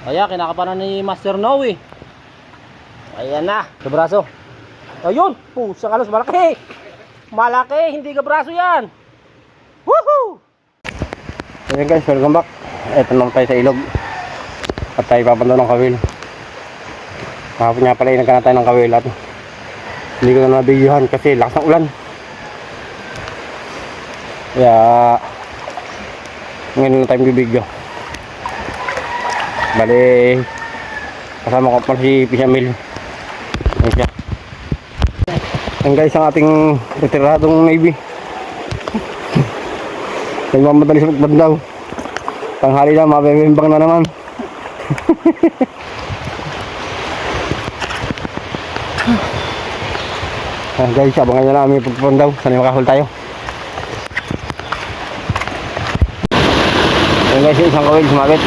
Kaya kinakapanan ni Master Noe. Ayan na, sa. Ayun, pusang alos, malaki. Malaki, hindi ka yan. Woohoo! Ayan guys, welcome back. Ito naman tayo sa ilog. At tayo papunta ng kawil. Kahapon nga pala inagka na tayo ng kawil at hindi ko na nabigyohan kasi lakas ng ulan. Kaya ngayon na tayo bibigyo. Bali, kasama ko pala si Pisamil. Ayan siya. Ayan guys, ang ating retiradong Navy. Nagmamadali sa pagbandaw. Tanghali na, mabibimbang na naman. ah, guys, abangan nyo na kami pagbandaw. Sana makahul tayo. Ayan guys, isang kawil, sumabit.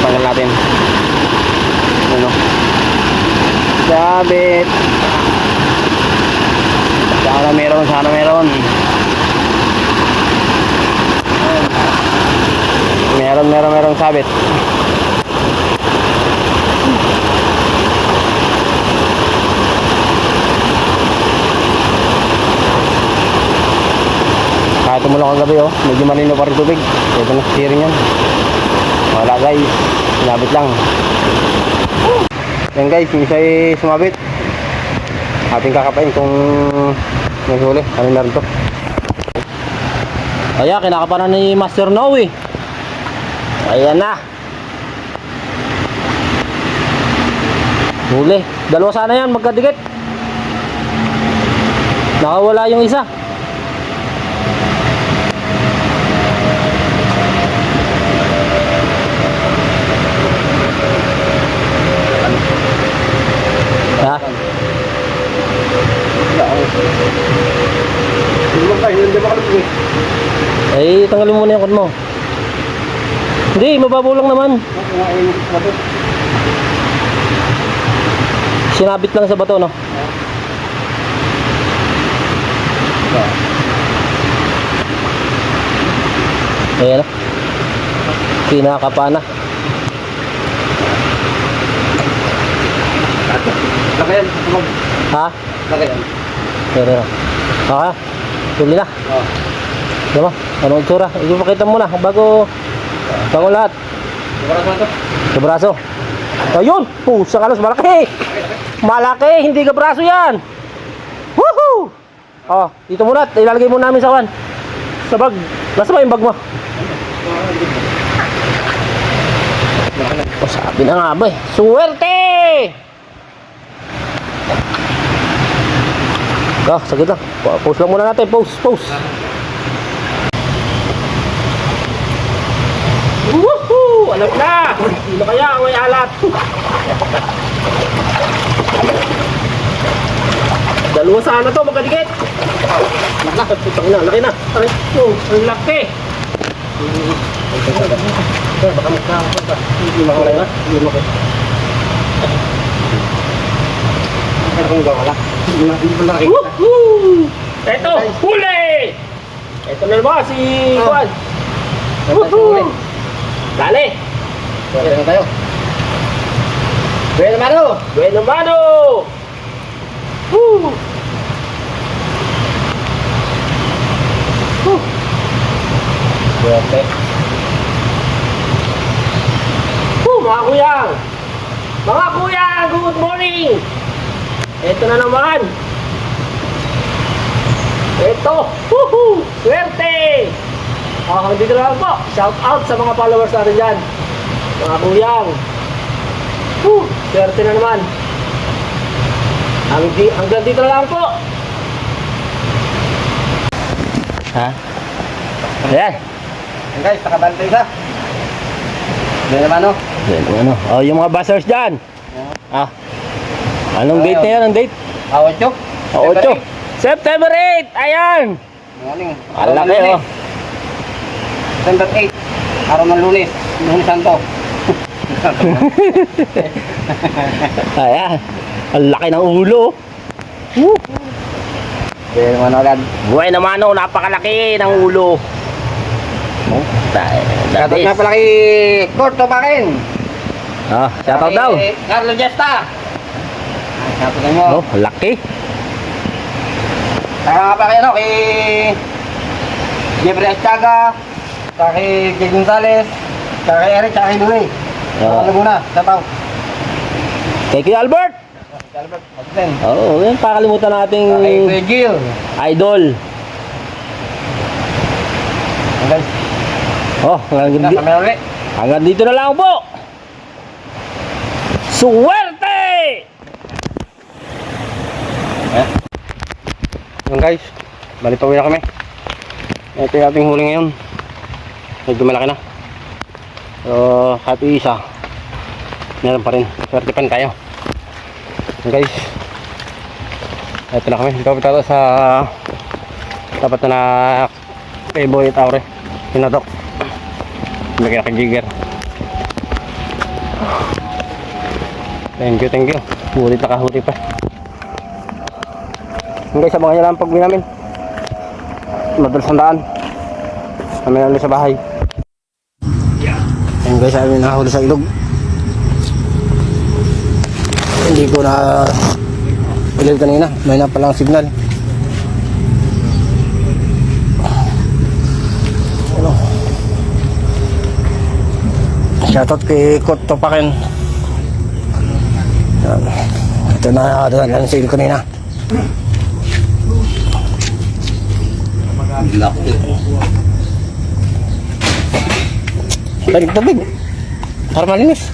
Tanggal natin. Ano? Sabit. Sana meron, sana meron. Meron, meron, meron sabit. Kahit tumulong ang gabi oh, medyo malino pa rin tubig. Ito na steering yan. Wala guys, sinabit lang. Yan guys, yung isa sumabit. Ating kakapain kung may huli. Ano na rin to? Kaya kinakapanan ni Master Noe. Ayan na. Huli. Dalawa sana yan, magkadikit. Nakawala yung isa. Ha? Eh, tanggalin mo na yung kon mo. Hindi, mababaw lang naman. Sinabit lang sa bato, no? Ayan na. Kinakapa na. Lakayan. Ha? Lakayan. Pero, okay. Huli na. Oh. Diba? Anong itsura? Ipakita mo na bago bago lahat. Sa braso. Ayun! Pusang alos, malaki! Malaki! Hindi ka braso yan! Woohoo! Oh, dito muna. Ilalagay mo namin sa wan. Sa bag. Nasa ba yung bag mo? Oh, sabi na nga ba eh. Suwerte! Oh, saglit lang. Post lang muna natin. Post, post. Woohoo! Alam na! Sino kaya ang may alat? Dalawa sana to, magkadikit. Laki, putang ina, laki na. Ay, oh, ang laki. Baka magkakapot ba? Hindi makawala na? Hindi makawala. Ano kung gawala? Hindi pa nakikita. Woohoo! Eto, huli! Eto na naman si Juan. Woohoo! Dali! Pwede na tayo. Pwede naman o. Bueno mano! Woo! Woo! Pwede. Woo, mga kuyang! Mga kuyang, good morning! Ito na naman! Ito! Woohoo! Swerte! Ah, dito lang po. Shout out sa mga followers natin dyan. Mga kuyang. Woo! Swerte na naman. Ang di, hanggang dito lang po. Ha? Ayan. Yan guys, nakabantay isa. Pwede naman o. Yan, ano. Oh, yung mga buzzers dyan. Ah. Anong date na yan? Anong date? Awat nyo. Oh, 8. September 8! Ayan! Morning. Ang laki oh. September 8. Araw ng lunes. Lunes Santo. Ayan. Ang laki ng ulo. Woo! Pwede naman agad. Buhay naman oh, napakalaki ng ulo. Oh, Shoutout nga pala kay Kurt Topakin. Ah, shoutout daw. Kay Carlo Gesta. Shoutout mo. Oh, laki. Saka nga pala kay kay Jeffrey Achaga, saka kay Jay Gonzales, saka kay Eric, saka kay Louie. Ah. Ano muna, shoutout. Kay Kuya Albert. Albert. Oo, oh, yan pakalimutan nating Saka kay Kuya Gil. idol. Guys, Oh, hanggang, na di- kami ulit. hanggang dito na lang po. Suwerte! Yan guys, balik pa na kami. Ito yung ating huli ngayon. Medyo malaki na. So, happy isa. Meron pa rin. Swerte pa tayo. Yan guys. Ito na kami. Kami tayo sa dapat na na kay Boy at Aure. Pinatok. Hindi kaya kay Jigger. Thank you, thank you. Hulit na kahuti pa. Yung guys, abangan nyo lang ang pagbuwi namin. Madalas ang daan. Kami na ulit sa bahay. Yung guys, amin nakahuli sa ilog. Hindi ko na ilog kanina. May na palang signal. Ano? Shoutout kay Kurt Topakin. Yan. Ito na, ito na sa ilog kanina. Balik tubig. Para malinis.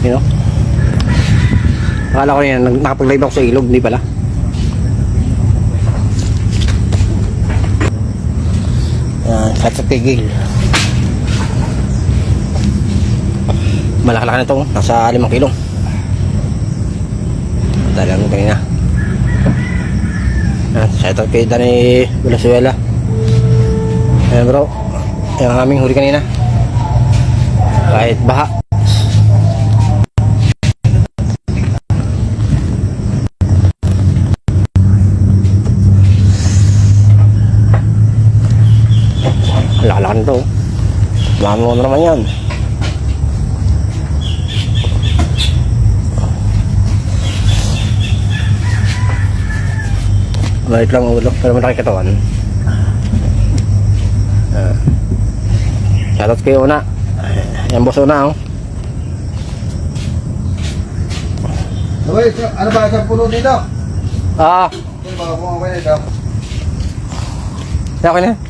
You know? Akala ko yan, nakapag-live ako sa ilog, hindi pala. Yan, kat sa pigil. Malaki-laki na nasa 5 kilo. Talagang kanina. Yan, shout out kay Venezuela. Ayan bro, yung aming huli kanina. Kahit baha. Lalakan to. Mama mo naman yan. Balik lang ulo, pero malaki katawan. Uh, shoutout kayo una. Yan boss una oh. Sa- ano ba isang puno dito? Ah, Ano ba kung okay na ito? okay na.